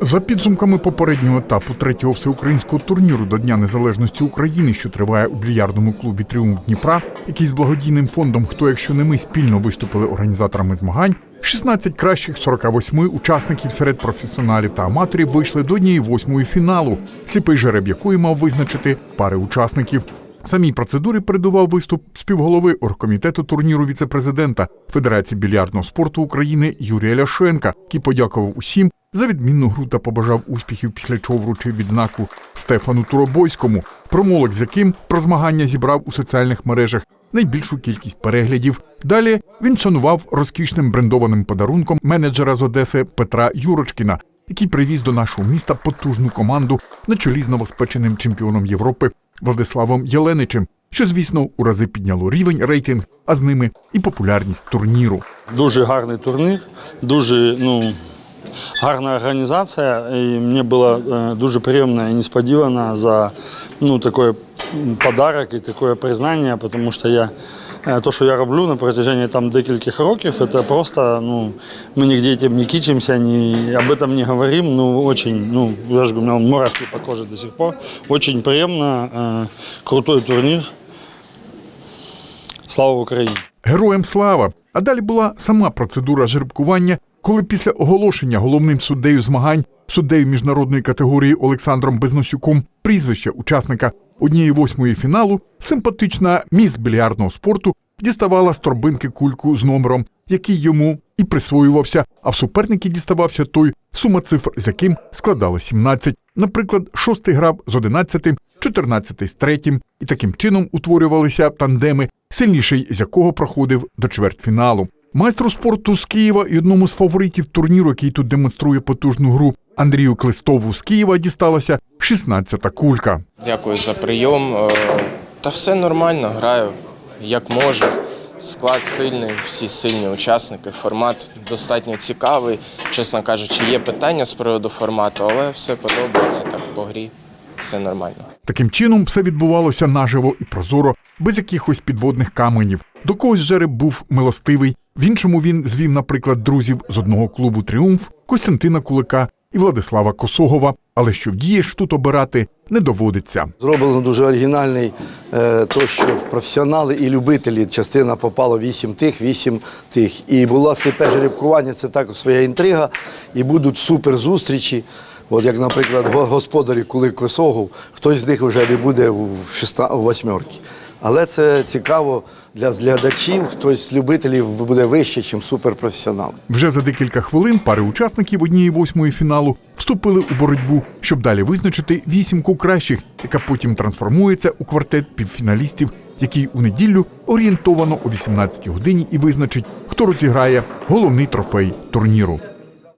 За підсумками попереднього етапу третього всеукраїнського турніру до Дня Незалежності України, що триває у більярдному клубі Тріумф Дніпра, який з благодійним фондом Хто якщо не ми спільно виступили організаторами змагань. 16 кращих 48 учасників серед професіоналів та аматорів вийшли до однієї восьмої фіналу, сліпий жереб якої мав визначити пари учасників. Самій процедурі передував виступ співголови оргкомітету турніру віцепрезидента Федерації більярдного спорту України Юрія Ляшенка, який подякував усім за відмінну гру та побажав успіхів, після чого вручив відзнаку Стефану Туробойському, промовок з яким про змагання зібрав у соціальних мережах найбільшу кількість переглядів. Далі він шанував розкішним брендованим подарунком менеджера з Одеси Петра Юрочкіна, який привіз до нашого міста потужну команду на чолі з новоспеченим чемпіоном Європи Владиславом Єленичем, що, звісно, у рази підняло рівень рейтинг, а з ними і популярність турніру. Дуже гарний турнір, дуже ну, гарна організація. І мені було е, дуже приємно і несподівано за ну, такий подарок і таке признання, тому що я, е, то, що я роблю на протяжении там декількох років, це просто, ну, ми нігде этим не кичимся, ні, об этом не говорим, ну, очень, ну, я ж говорю, мурашки по коже до сих пор. Очень приємно, е, крутой турнір. Слава Україні! Героям слава! А далі була сама процедура жеребкування, коли після оголошення головним суддею змагань, суддею міжнародної категорії Олександром Безносюком, прізвище учасника однієї восьмої фіналу, симпатична міс більярдного спорту діставала з торбинки кульку з номером, який йому і присвоювався, а в суперники діставався той, сума цифр з яким складала 17. Наприклад, шостий грав з одинадцятим, чотирнадцятий з третім, і таким чином утворювалися тандеми, сильніший з якого проходив до чвертьфіналу. Майстру спорту з Києва і одному з фаворитів турніру, який тут демонструє потужну гру, Андрію Клистову з Києва дісталася 16-та кулька. Дякую за прийом. Е, Та все нормально, граю як можу. Склад сильний, всі сильні учасники. Формат достатньо цікавий. Чесно кажучи, є питання з приводу формату, але все подобається так по грі. Все нормально. Таким чином все відбувалося наживо і прозоро, без якихось підводних каменів. До когось жереб був милостивий. В іншому він звів, наприклад, друзів з одного клубу Тріумф Костянтина Кулика і Владислава Косогова. Але що вдієш тут обирати не доводиться. Зроблено дуже оригінальний, е, то що професіонали і любителі частина попало вісім тих, вісім тих. І була сліпе жеребкування, це також своя інтрига. І будуть супер зустрічі. От як, наприклад, господарі Кулик Косогов, хтось з них вже не буде в восьмерці. Але це цікаво для глядачів, хтось з любителів буде вище, ніж суперпрофесіонал. Вже за декілька хвилин пари учасників однієї восьмої фіналу вступили у боротьбу, щоб далі визначити вісімку кращих, яка потім трансформується у квартет півфіналістів, який у неділю орієнтовано о 18 годині і визначить, хто розіграє головний трофей турніру.